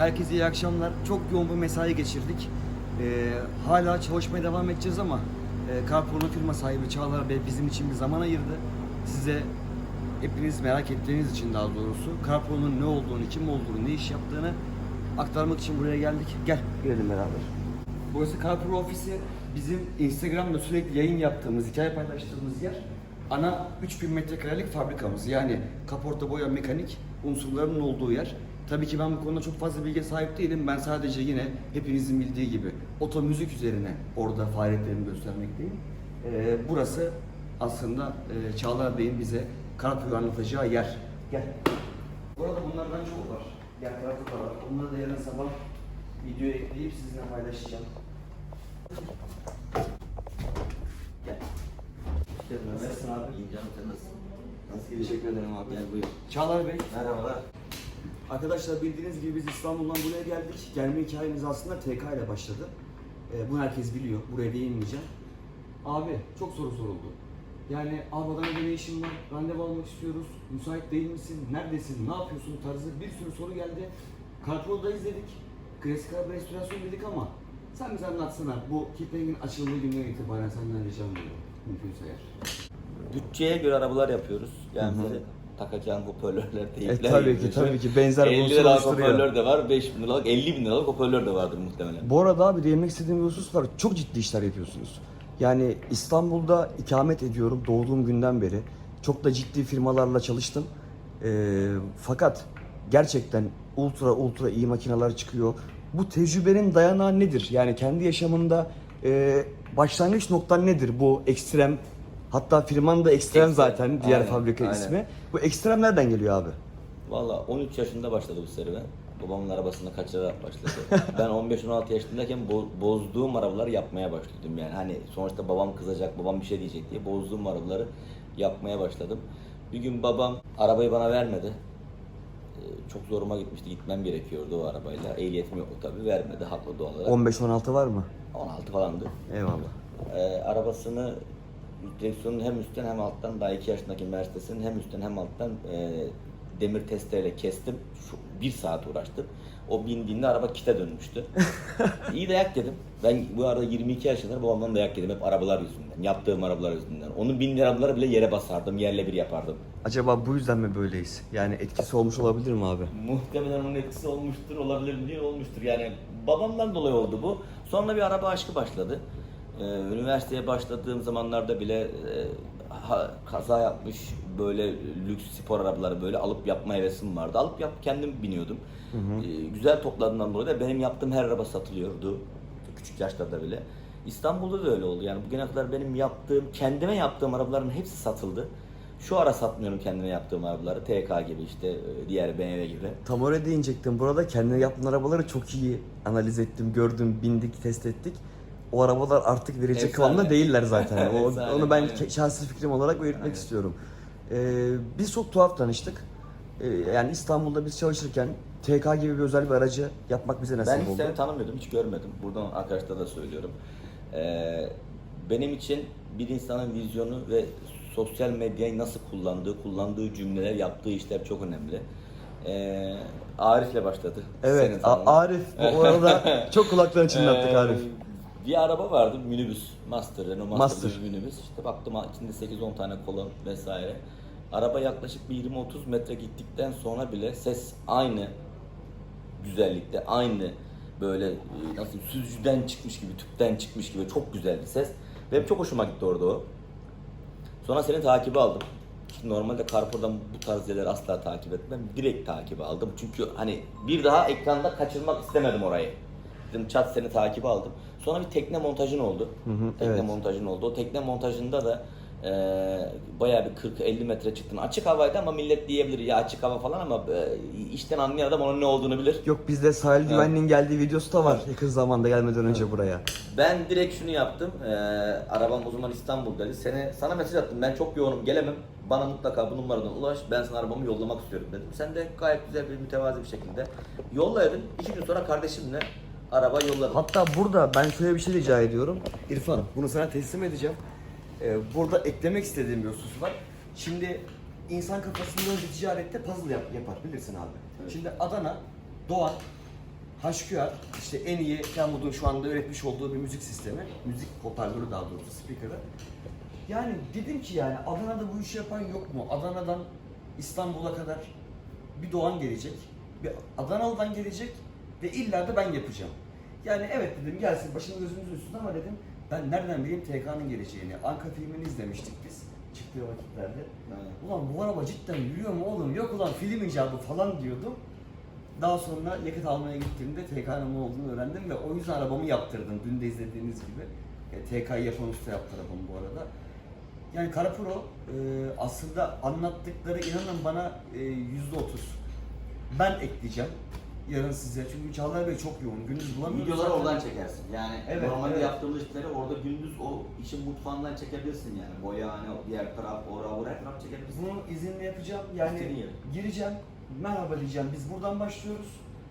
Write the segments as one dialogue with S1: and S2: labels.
S1: Herkese iyi akşamlar. Çok yoğun bir mesai geçirdik. Ee, hala çalışmaya devam edeceğiz ama e, Carpro'nun firma sahibi Çağlar Bey bizim için bir zaman ayırdı. Size hepiniz merak ettiğiniz için daha doğrusu Carpro'nun ne olduğunu, kim olduğunu, ne iş yaptığını aktarmak için buraya geldik. Gel, girelim beraber. Burası Carpro ofisi. Bizim Instagram'da sürekli yayın yaptığımız, hikaye paylaştığımız yer. Ana 3000 metrekarelik fabrikamız. Yani kaporta boya mekanik unsurlarının olduğu yer. Tabii ki ben bu konuda çok fazla bilgi sahip değilim. Ben sadece yine hepinizin bildiği gibi oto müzik üzerine orada faaliyetlerimi göstermekteyim. Ee, burası aslında e, Çağlar Bey'in bize Carpro'yu anlatacağı yer. Gel. Burada bunlardan çok var. Tarafta da var. Onları da yarın sabah videoya ekleyip sizinle paylaşacağım. Gel. Gel Nasılsın abi?
S2: İyiyim canım sen nasılsın?
S1: Nasıl Teşekkür ederim abi.
S2: Gel buyur.
S1: Çağlar Bey.
S2: Merhabalar.
S1: Arkadaşlar bildiğiniz gibi biz İstanbul'dan buraya geldik. Gelme hikayemiz aslında TK ile başladı. Ee, bunu herkes biliyor. Buraya değinmeyeceğim. Abi çok soru soruldu. Yani abi Adana'da ne işin var? Randevu almak istiyoruz. Müsait değil misin? Neredesin? Ne yapıyorsun? Tarzı bir sürü soru geldi. Kartol'dayız dedik. Klasik araba restorasyon dedik ama sen bize anlatsana. Bu Kipling'in açıldığı günden itibaren senden ricam ediyorum. Mümkünse eğer.
S2: Bütçeye göre arabalar yapıyoruz. Yani böyle takacağın hoparlörler, teypler.
S1: E, tabii ki, tabii ki. Benzer
S2: 50
S1: bulunsun
S2: liralık hoparlör de var, 5 bin liralık, 50 bin liralık hoparlör de vardır muhtemelen.
S1: Bu arada abi değinmek istediğim bir husus var. Çok ciddi işler yapıyorsunuz. Yani İstanbul'da ikamet ediyorum doğduğum günden beri. Çok da ciddi firmalarla çalıştım. Ee, fakat gerçekten ultra ultra iyi makineler çıkıyor. Bu tecrübenin dayanağı nedir? Yani kendi yaşamında e, başlangıç noktan nedir bu ekstrem? Hatta firmanın da ekstrem,
S2: Ekstrem,
S1: zaten diğer
S2: aynen,
S1: fabrika
S2: aynen.
S1: ismi. Bu ekstrem nereden geliyor abi?
S2: Valla 13 yaşında başladı bu serüven. Babamın arabasını kaçırarak başladı. ben 15-16 yaşındayken bo- bozduğum arabaları yapmaya başladım. Yani hani sonuçta babam kızacak, babam bir şey diyecek diye bozduğum arabaları yapmaya başladım. Bir gün babam arabayı bana vermedi. Ee, Çok zoruma gitmişti. Gitmem gerekiyordu o arabayla. Ehliyetim yoktu tabii. Vermedi haklı doğal olarak.
S1: 15-16 var mı?
S2: 16 falandı.
S1: Eyvallah.
S2: Ee, arabasını direksiyonun hem üstten hem alttan daha 2 yaşındaki Mercedes'in hem üstten hem alttan e, demir testereyle kestim. Şu, bir saat uğraştım. O bindiğinde araba kite dönmüştü. İyi dayak yedim. Ben bu arada 22 yaşında babamdan dayak yedim hep arabalar yüzünden. Yaptığım arabalar yüzünden. Onun bindiği arabaları bile yere basardım. Yerle bir yapardım.
S1: Acaba bu yüzden mi böyleyiz? Yani etkisi olmuş olabilir mi abi?
S2: Muhtemelen onun etkisi olmuştur, olabilir mi olmuştur. Yani babamdan dolayı oldu bu. Sonra bir araba aşkı başladı. Ee, üniversiteye başladığım zamanlarda bile e, ha- kaza yapmış böyle lüks spor arabaları böyle alıp yapma hevesim vardı. Alıp yap kendim biniyordum. Ee, güzel topladığımdan dolayı da benim yaptığım her araba satılıyordu. Küçük yaşlarda bile. İstanbul'da da öyle oldu. Yani bugüne kadar benim yaptığım, kendime yaptığım arabaların hepsi satıldı. Şu ara satmıyorum kendime yaptığım arabaları. TK gibi işte e, diğer BMW gibi.
S1: Tam oraya değinecektim. Burada kendine yaptığın arabaları çok iyi analiz ettim, gördüm, bindik, test ettik. O arabalar artık verecek
S2: Efsane.
S1: kıvamda değiller zaten. o,
S2: Efsane,
S1: onu ben
S2: aynen.
S1: şahsi fikrim olarak belirtmek
S2: Aynen.
S1: istiyorum. Ee, biz çok tuhaf tanıştık. Ee, yani İstanbul'da biz çalışırken TK gibi bir özel bir aracı yapmak bize nasip
S2: Ben
S1: oldu.
S2: seni tanımıyordum, hiç görmedim. Buradan arkadaşlara da söylüyorum. Ee, benim için bir insanın vizyonu ve sosyal medyayı nasıl kullandığı, kullandığı cümleler, yaptığı işler çok önemli. Ee, Arif'le başladı.
S1: Evet. Arif bu arada çok kulaklarını çınlattık
S2: Ee,
S1: Arif.
S2: Bir araba vardı, minibüs, Master, Renault Master,
S1: Master.
S2: minibüs. İşte baktım içinde 8-10 tane kolon vesaire. Araba yaklaşık bir 20-30 metre gittikten sonra bile ses aynı güzellikte, aynı böyle e, nasıl süzücüden çıkmış gibi, tüpten çıkmış gibi çok güzel bir ses. Benim çok hoşuma gitti orada o. Sonra seni takibi aldım. Normalde Carrefour'dan bu tarz yerleri asla takip etmem. Direkt takibi aldım. Çünkü hani bir daha ekranda kaçırmak istemedim orayı. Dedim çat seni takibi aldım. Sonra bir tekne montajın oldu.
S1: Hı hı,
S2: tekne
S1: evet.
S2: montajın oldu. O tekne montajında da e, bayağı bir 40-50 metre çıktın. Açık havaydı ama millet diyebilir ya açık hava falan ama e, işten anlayan adam onun ne olduğunu bilir.
S1: Yok bizde sahil güvenliğin geldiği videosu da var yakın zamanda gelmeden önce buraya.
S2: Ben direkt şunu yaptım. Ee, arabam o zaman İstanbul'daydı. Seni, sana mesaj attım. Ben çok yoğunum gelemem. Bana mutlaka bu numaradan ulaş. Ben sana arabamı yollamak istiyorum dedim. Sen de gayet güzel bir mütevazi bir şekilde yolladın. İki gün sonra kardeşimle araba yolladım.
S1: Hatta burada ben şöyle bir şey rica ediyorum. İrfan bunu sana teslim edeceğim. Ee, burada eklemek istediğim bir husus var. Şimdi insan kafasında önce ticarette puzzle yap- yapar bilirsin abi. Şimdi Adana, Doğan, HQR işte en iyi Kenwood'un şu anda üretmiş olduğu bir müzik sistemi. Müzik hoparlörü daha doğrusu speaker'ı. Yani dedim ki yani Adana'da bu işi yapan yok mu? Adana'dan İstanbul'a kadar bir Doğan gelecek. Bir Adanalı'dan gelecek ve illa da ben yapacağım. Yani evet dedim gelsin başını gözünüz üstüne ama dedim ben nereden bileyim TK'nın geleceğini. Anka filmini izlemiştik biz çıktığı vakitlerde. Ulan bu araba cidden yürüyor mu oğlum? Yok ulan film icabı falan diyordum. Daha sonra yakıt almaya gittiğimde TK'nın ne olduğunu öğrendim ve o yüzden arabamı yaptırdım. Dün de izlediğiniz gibi. E, TK'yı yapan usta yaptı arabamı bu arada. Yani Karapuro e, aslında anlattıkları inanın bana e, yüzde otuz. Ben ekleyeceğim yarın size çünkü Çağlar Bey çok yoğun. Gündüz bulamıyoruz.
S2: Videoları
S1: zaten.
S2: oradan çekersin. Yani
S1: Evet,
S2: normalde
S1: evet.
S2: yaptığımız işleri orada gündüz o işin mutfağından çekebilirsin yani. Boya hani o diğer taraf, ora, oraya taraf çekebilirsin.
S1: Bunu izinle yapacağım. Yani
S2: yere.
S1: gireceğim. Merhaba diyeceğim. Biz buradan başlıyoruz.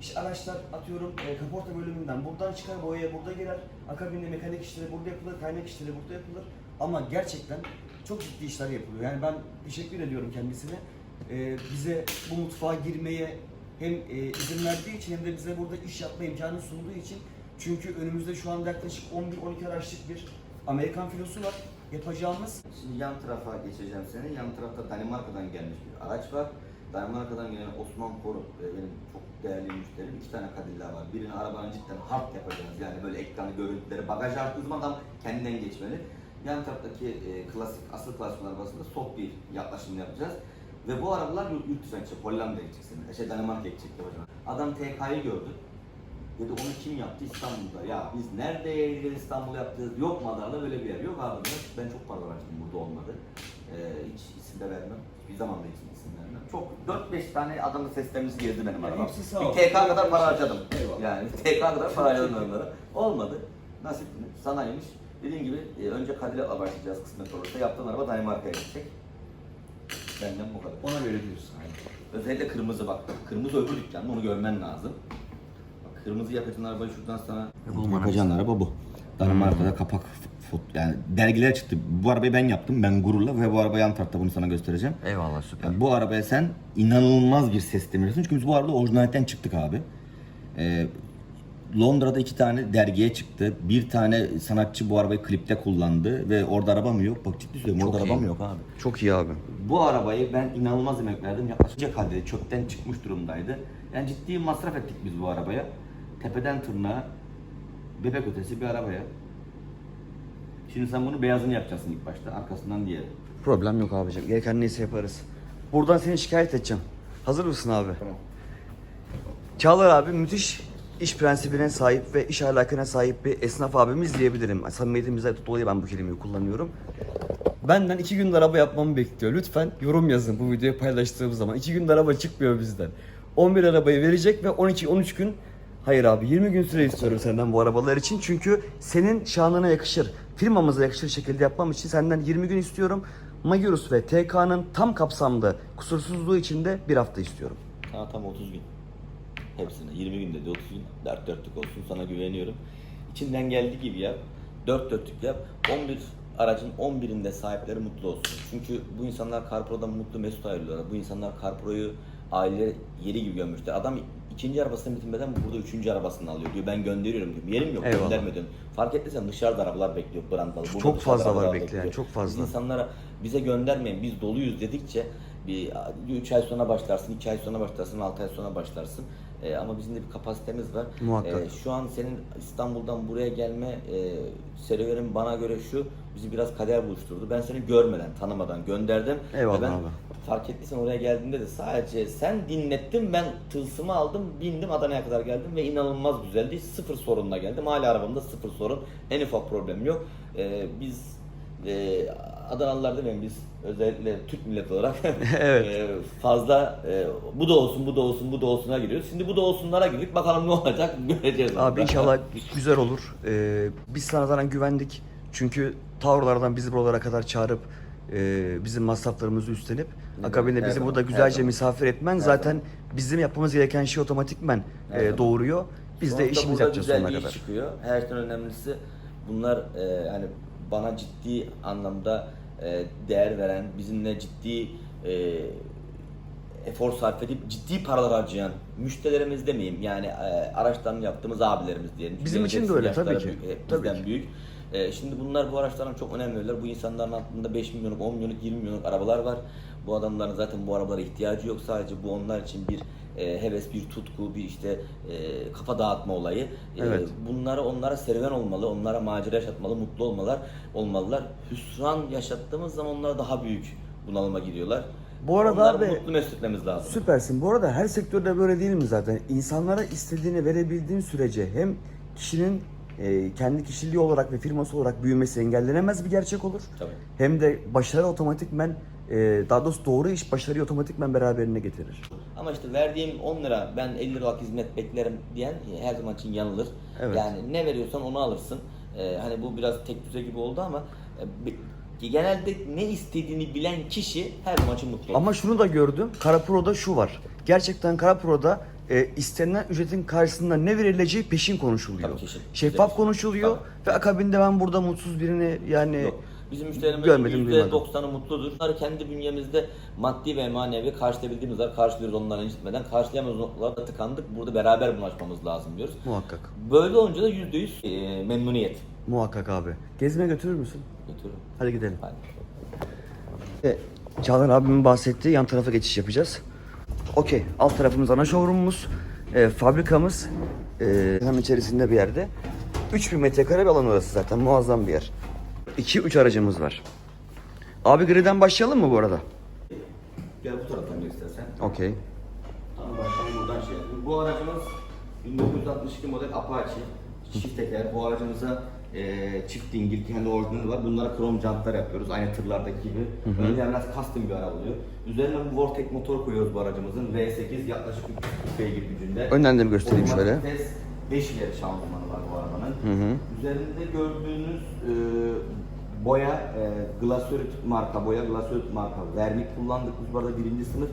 S1: İşte araçlar atıyorum e, kaporta bölümünden buradan çıkar boyaya burada girer. Akabinde mekanik işleri burada yapılır, kaynak işleri burada yapılır. Ama gerçekten çok ciddi işler yapılıyor. Yani ben teşekkür ediyorum kendisine. E, bize bu mutfağa girmeye hem e, izin verdiği için hem de bize burada iş yapma imkanı sunduğu için. Çünkü önümüzde şu anda yaklaşık 11-12 araçlık bir Amerikan filosu var. Yapacağımız
S2: Şimdi yan tarafa geçeceğim seni. Yan tarafta Danimarka'dan gelmiş bir araç var. Danimarka'dan gelen Osman Korut e, benim çok değerli müşterim. İki tane kadilla var. Birini arabanın cidden hard yapacağız. Yani böyle ekranı, görüntüleri, bagaj arttığı zaman adam kendinden geçmeli. Yan taraftaki e, klasik, asıl klasik arabasında soft bir yaklaşım yapacağız. Ve bu arabalar yurt, dışına gidecek. Hollanda'ya gidecek senin. Şey Danimarka'ya gidecek hocam. Adam TK'yı gördü. Dedi onu kim yaptı İstanbul'da? Ya biz nerede İstanbul yaptınız? Yok mu Adana'da böyle bir yer? Yok abi ben çok para harcadım burada olmadı. Ee, hiç isim de vermem. Bir zaman da hiç isim vermem. Çok 4-5 tane adamın seslerimiz girdi benim arabam. Bir. TK kadar para harcadım.
S1: Eyvallah.
S2: Yani TK kadar para harcadım onlara. Olmadı. Nasip sanaymış. Dediğim gibi e, önce Cadillac'la başlayacağız kısmet olursa. Yaptığım araba Danimarka'ya gidecek. Benden bu kadar.
S1: ona göre diyorsun.
S2: Özellikle kırmızı bak. Kırmızı öbür dükkanda onu görmen lazım. Bak, kırmızı yakacağın arabayı şuradan sana... Yakacağın araba bu. Danimarka'da kapak fot yani dergiler çıktı. Bu arabayı ben yaptım ben gururla ve bu araba yan tarafta bunu sana göstereceğim.
S1: Eyvallah süper.
S2: Yani bu arabaya sen inanılmaz bir ses demiriyorsun. Çünkü biz bu arada orijinalitten çıktık abi. Ee, Londra'da iki tane dergiye çıktı. Bir tane sanatçı bu arabayı klipte kullandı ve orada araba mı yok? Bak ciddi söylüyorum orada
S1: Çok
S2: araba
S1: iyi.
S2: mı yok abi?
S1: Çok iyi abi.
S2: Bu arabayı ben inanılmaz emek verdim. Yaklaşık halde çöpten çıkmış durumdaydı. Yani ciddi masraf ettik biz bu arabaya. Tepeden tırnağa bebek ötesi bir arabaya. Şimdi sen bunu beyazını yapacaksın ilk başta. Arkasından diğeri.
S1: Problem yok abicim. Gereken neyse yaparız. Buradan seni şikayet edeceğim. Hazır mısın abi?
S2: Tamam.
S1: Çağlar abi müthiş iş prensibine sahip ve iş ahlakına sahip bir esnaf abimiz diyebilirim. Samimiyetimizden dolayı ben bu kelimeyi kullanıyorum. Benden iki günde araba yapmamı bekliyor. Lütfen yorum yazın bu videoyu paylaştığım zaman. İki günde araba çıkmıyor bizden. 11 arabayı verecek ve 12-13 gün Hayır abi 20 gün süre istiyorum senden bu arabalar için. Çünkü senin şanına yakışır, firmamıza yakışır şekilde yapmam için senden 20 gün istiyorum. Magirus ve TK'nın tam kapsamlı kusursuzluğu için de bir hafta istiyorum.
S2: Sana tam 30 gün. Hepsine. 20 gün dedi 30 gün. Dört dörtlük olsun sana güveniyorum. İçinden geldiği gibi yap. Dört dörtlük yap. 11 aracın 11'inde sahipleri mutlu olsun. Çünkü bu insanlar CarPro'dan mutlu mesut ayrılıyorlar. Bu insanlar CarPro'yu aile yeri gibi görmüşler. Adam ikinci arabasını bitirmeden burada üçüncü arabasını alıyor diyor. Ben gönderiyorum diyor. Yerim yok
S1: Eyvallah.
S2: gönderme diyorum. Fark ettiysen dışarıda arabalar bekliyor brandalı. Burada
S1: Çok
S2: dışarıda
S1: fazla var
S2: arabalar
S1: bekleyen, çok fazla.
S2: Biz insanlara bize göndermeyin biz doluyuz dedikçe bir 3 ay sonra başlarsın, 2 ay sonra başlarsın, 6 ay sonra başlarsın. Ee, ama bizim de bir kapasitemiz var.
S1: Muhakkak.
S2: Ee, şu an senin İstanbul'dan buraya gelme e, serüvenin bana göre şu, bizi biraz kader buluşturdu. Ben seni görmeden, tanımadan gönderdim.
S1: Eyvallah
S2: ben
S1: abi.
S2: fark ettiysen oraya geldiğimde de sadece sen dinlettin, ben tılsımı aldım, bindim Adana'ya kadar geldim ve inanılmaz güzeldi. Sıfır sorunla geldim. Hala arabamda sıfır sorun. En ufak problem yok. Ee, biz e, Adanalılar demeyin biz özellikle Türk milleti olarak
S1: Evet.
S2: e, fazla e, bu da olsun bu da olsun bu da olsun'a giriyoruz. Şimdi bu da olsunlara girdik bakalım ne olacak göreceğiz.
S1: Abi
S2: orada.
S1: inşallah güzel olur. Ee, biz sana zaten güvendik. Çünkü tavırlardan bizi buralara kadar çağırıp e, bizim masraflarımızı üstlenip
S2: Ne
S1: akabinde bizi
S2: zaman,
S1: burada güzelce misafir etmen zaten
S2: zaman.
S1: bizim yapmamız gereken şey otomatikmen e, doğuruyor. Biz de
S2: Sonuçta
S1: işimizi
S2: burada
S1: yapacağız sonuna kadar.
S2: çıkıyor. Her şeyden önemlisi bunlar e, yani bana ciddi anlamda e, değer veren, bizimle ciddi e, efor sarf edip ciddi paralar harcayan müşterilerimiz demeyeyim yani e, araçlarını yaptığımız abilerimiz diyelim.
S1: Bizim
S2: Çünkü
S1: için de öyle, tabii ki.
S2: Büyük, e,
S1: Tabii
S2: bizden
S1: ki.
S2: büyük. E, şimdi bunlar bu araçlardan çok önem veriyorlar. Bu insanların altında 5 milyonluk, 10 milyonluk, 20 milyonluk arabalar var. Bu adamların zaten bu arabalara ihtiyacı yok. Sadece bu onlar için bir e, heves, bir tutku, bir işte e, kafa dağıtma olayı. E,
S1: Evet.
S2: bunlara onlara serüven olmalı, onlara macera yaşatmalı, mutlu olmalar olmalılar. Hüsran yaşattığımız zaman onlar daha büyük bunalıma giriyorlar.
S1: Bu arada
S2: Onları
S1: abi-
S2: mutlu mesut etmemiz lazım.
S1: Süpersin. Bu arada her sektörde böyle değil mi zaten? İnsanlara istediğini verebildiğin sürece hem kişinin e, kendi kişiliği olarak ve firması olarak büyümesi engellenemez bir gerçek olur.
S2: Tabii.
S1: Hem de başarı otomatikmen e, daha doğrusu doğru iş başarıyı otomatikmen beraberine getirir.
S2: Ama işte verdiğim 10 lira ben 50 liralık hizmet beklerim diyen her zaman için yanılır.
S1: Evet.
S2: Yani ne veriyorsan onu alırsın. Ee, hani bu biraz tek düze gibi oldu ama e, genelde ne istediğini bilen kişi her zaman için mutlu olur.
S1: Ama şunu da gördüm. Karapro'da şu var. Gerçekten Karapro'da e, istenilen ücretin karşısında ne verileceği peşin konuşuluyor.
S2: Tabii, kesin.
S1: Şeffaf
S2: Güzel.
S1: konuşuluyor ve akabinde ben burada mutsuz birini yani
S2: Yok. Bizim müşterilerimizin
S1: Görmedim, duymadım.
S2: %90'ı mutludur. Bunları kendi bünyemizde maddi ve manevi karşılayabildiğimiz kadar karşılıyoruz onları incitmeden. Karşılayamadığımız noktalarda tıkandık. Burada beraber bulaşmamız lazım diyoruz.
S1: muhakkak.
S2: Böyle olunca da %100 e, memnuniyet.
S1: Muhakkak abi. Gezmeye götürür müsün?
S2: Götürürüm.
S1: Hadi gidelim.
S2: Hadi.
S1: E, Çağlar abimin bahsettiği yan tarafa geçiş yapacağız. Okey. Alt tarafımız ana showroomumuz. E, fabrikamız e, hemen içerisinde bir yerde. 3000 metrekare bir alan orası zaten. Muazzam bir yer. 2-3 aracımız var. Abi griden başlayalım mı bu arada?
S2: Gel bu taraftan gel istersen.
S1: Okey.
S2: Tamam baştan buradan şey yapayım. Bu aracımız 1962 model Apache. Çift teker. Bu aracımıza e, çift dingil kendi orijinali var. Bunlara krom jantlar yapıyoruz. Aynı tırlardaki gibi. Önce biraz custom bir araba oluyor. Üzerine bu Vortec motor koyuyoruz bu aracımızın. V8 yaklaşık 3 beygir gücünde.
S1: Önden de bir göstereyim
S2: Otomatik
S1: şöyle.
S2: Vites 5 ileri şanzımanı var bu arabanın.
S1: Hı hı.
S2: Üzerinde gördüğünüz e, boya e, Glasurit marka boya, Glasurit marka vernik kullandık biz bu arada birinci sınıf.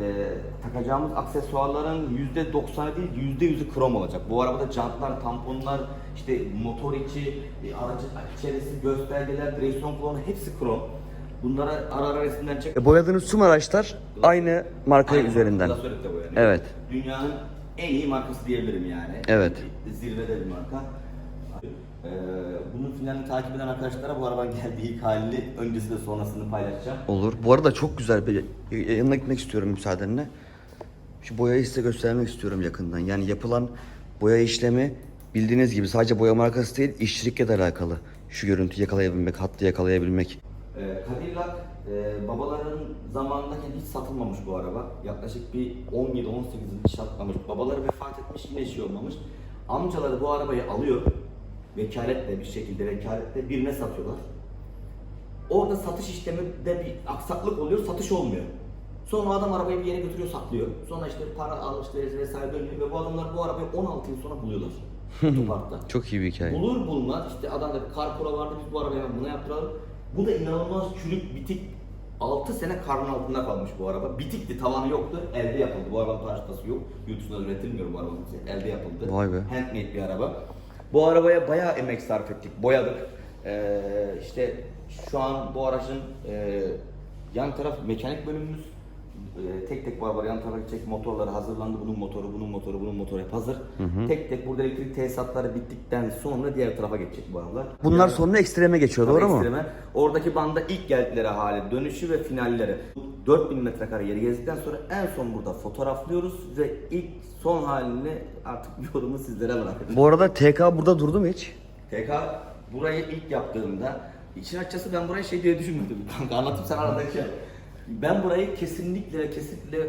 S2: E, takacağımız aksesuarların %90'ı değil %100'ü krom olacak. Bu arabada jantlar, tamponlar, işte motor içi, e, aracın içerisi, göstergeler, direksiyon kolonu hepsi krom. Bunlara ara ara resimden çek.
S1: E, boyadığınız tüm araçlar aynı marka
S2: Aynen,
S1: üzerinden.
S2: Glasurit'te boyanıyor.
S1: Evet.
S2: Dünyanın en iyi markası diyebilirim yani.
S1: Evet.
S2: Zirvede bir marka. Ee, bunun finalini takip eden arkadaşlara bu arabanın geldiği ilk halini öncesi de sonrasını paylaşacağım.
S1: Olur. Bu arada çok güzel bir yanına gitmek istiyorum müsaadenle. Şu boyayı size göstermek istiyorum yakından. Yani yapılan boya işlemi bildiğiniz gibi sadece boya markası değil, işçilikle de alakalı. Şu görüntüyü yakalayabilmek, hattı yakalayabilmek.
S2: Ee, Cadillac e, babaların zamanındayken hiç satılmamış bu araba. Yaklaşık bir 17-18 yıl hiç satmamış. Babaları vefat etmiş yine şey olmamış. Amcaları bu arabayı alıyor. Vekaletle bir şekilde vekaletle birine satıyorlar. Orada satış işleminde bir aksaklık oluyor, satış olmuyor. Sonra adam arabayı bir yere götürüyor, saklıyor. Sonra işte para alışverişi vesaire dönüyor ve bu adamlar bu arabayı 16 yıl sonra buluyorlar. Otoparkta.
S1: Çok iyi bir hikaye.
S2: Bulur bulmaz işte adamda bir karpura vardı biz bu arabayı hemen buna yaptıralım. Bu da inanılmaz çürük bitik 6 sene karnın altında kalmış bu araba. Bitikti, tavanı yoktu. Elde yapıldı. Bu arabanın parçası yok. Yurt dışında üretilmiyor bu arabanın. Elde yapıldı.
S1: Vay be.
S2: Handmade bir araba. Bu arabaya bayağı emek sarf ettik. Boyadık. Ee, işte şu an bu aracın e, yan taraf mekanik bölümümüz. Ee, tek tek bu araba yan tarafa gidecek motorları hazırlandı. Bunun motoru, bunun motoru, bunun motoru hep hazır. Tek tek burada elektrik tesisatları bittikten sonra diğer tarafa geçecek bu arabalar.
S1: Bunlar sonra ekstreme geçiyor doğru mu?
S2: Ekstreme. Oradaki banda ilk geldikleri hali, dönüşü ve finalleri. 4000 metrekare yeri gezdikten sonra en son burada fotoğraflıyoruz ve ilk son halini artık yorumu sizlere bırakıyorum.
S1: Bu arada TK burada durdu mu hiç?
S2: TK burayı ilk yaptığımda için açıkçası ben burayı şey diye düşünmedim. Kanka anlatayım sen aradaki. Ben burayı kesinlikle kesinlikle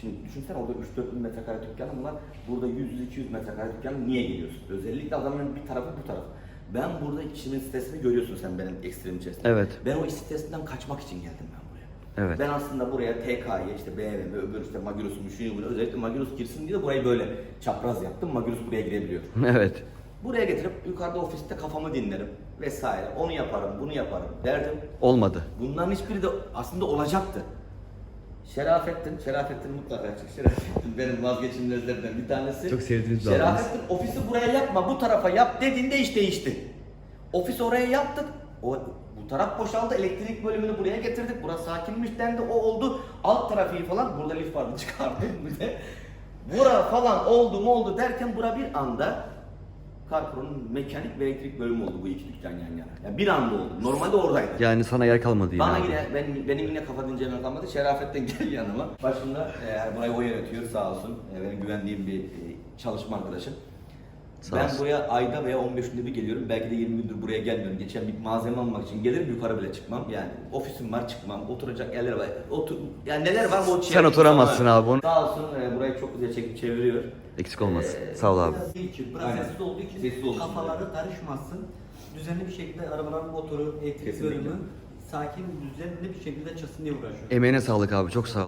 S2: Şimdi düşünsene orada 3-4 bin metrekare dükkanım var. Burada 100-200 metrekare dükkan niye geliyorsun? Özellikle adamın bir tarafı bu taraf. Ben burada kişinin sitesini görüyorsun sen benim ekstrem içerisinde.
S1: Evet.
S2: Ben o sitesinden kaçmak için geldim ben buraya.
S1: Evet.
S2: Ben aslında buraya TK'yı işte BMW, öbür işte Magirus'un şunu bunu özellikle Magirus girsin diye burayı böyle çapraz yaptım. Magirus buraya girebiliyor.
S1: evet.
S2: Buraya getirip yukarıda ofiste kafamı dinlerim vesaire. Onu yaparım, bunu yaparım derdim.
S1: Olmadı.
S2: Bunların hiçbiri de aslında olacaktı. Şerafettin, Şerafettin mutlaka çık. Şerafettin benim vazgeçilmezlerimden bir tanesi.
S1: Çok sevdiğiniz
S2: Şerafettin ofisi buraya yapma, bu tarafa yap dediğinde iş değişti. Ofis oraya yaptık. O bu taraf boşaldı. Elektrik bölümünü buraya getirdik. Burası sakinmiş dendi. O oldu. Alt trafiği falan burada lif vardı çıkardım bir de. Bura falan oldu mu oldu derken bura bir anda Carpro'nun mekanik ve elektrik bölümü oldu bu iki dükkan yan yana. Yani bir anda oldu. Normalde oradaydı.
S1: Yani sana yer kalmadı.
S2: Bana
S1: abi.
S2: yine ben, benim yine kafa dinleyeceğim kalmadı. Şerafettin gel yanıma. Başında e, burayı o yönetiyor sağ olsun. E, benim güvendiğim bir e, çalışma arkadaşım.
S1: Sağ
S2: ben
S1: olsun.
S2: buraya ayda veya 15 günde bir geliyorum. Belki de 20 gündür buraya gelmiyorum. Geçen bir malzeme almak için gelirim yukarı bile çıkmam. Yani ofisim var çıkmam. Oturacak yerler var. Otur, yani neler var o
S1: Sen oturamazsın abi, onu-
S2: Sağ olsun e, burayı çok güzel çekip çeviriyor.
S1: Eksik olmasın.
S2: Ee,
S1: Sağ ol abi.
S3: için, biraz
S2: Aynen.
S3: sessiz olduğu için
S2: Sessiz için,
S3: kafaları karışmasın. Düzenli bir şekilde arabaların motoru, elektrik
S2: Kesinlikle.
S3: bölümü sakin, düzenli bir şekilde çalışsın diye uğraşıyor.
S1: Emeğine sağlık abi çok sağ ol.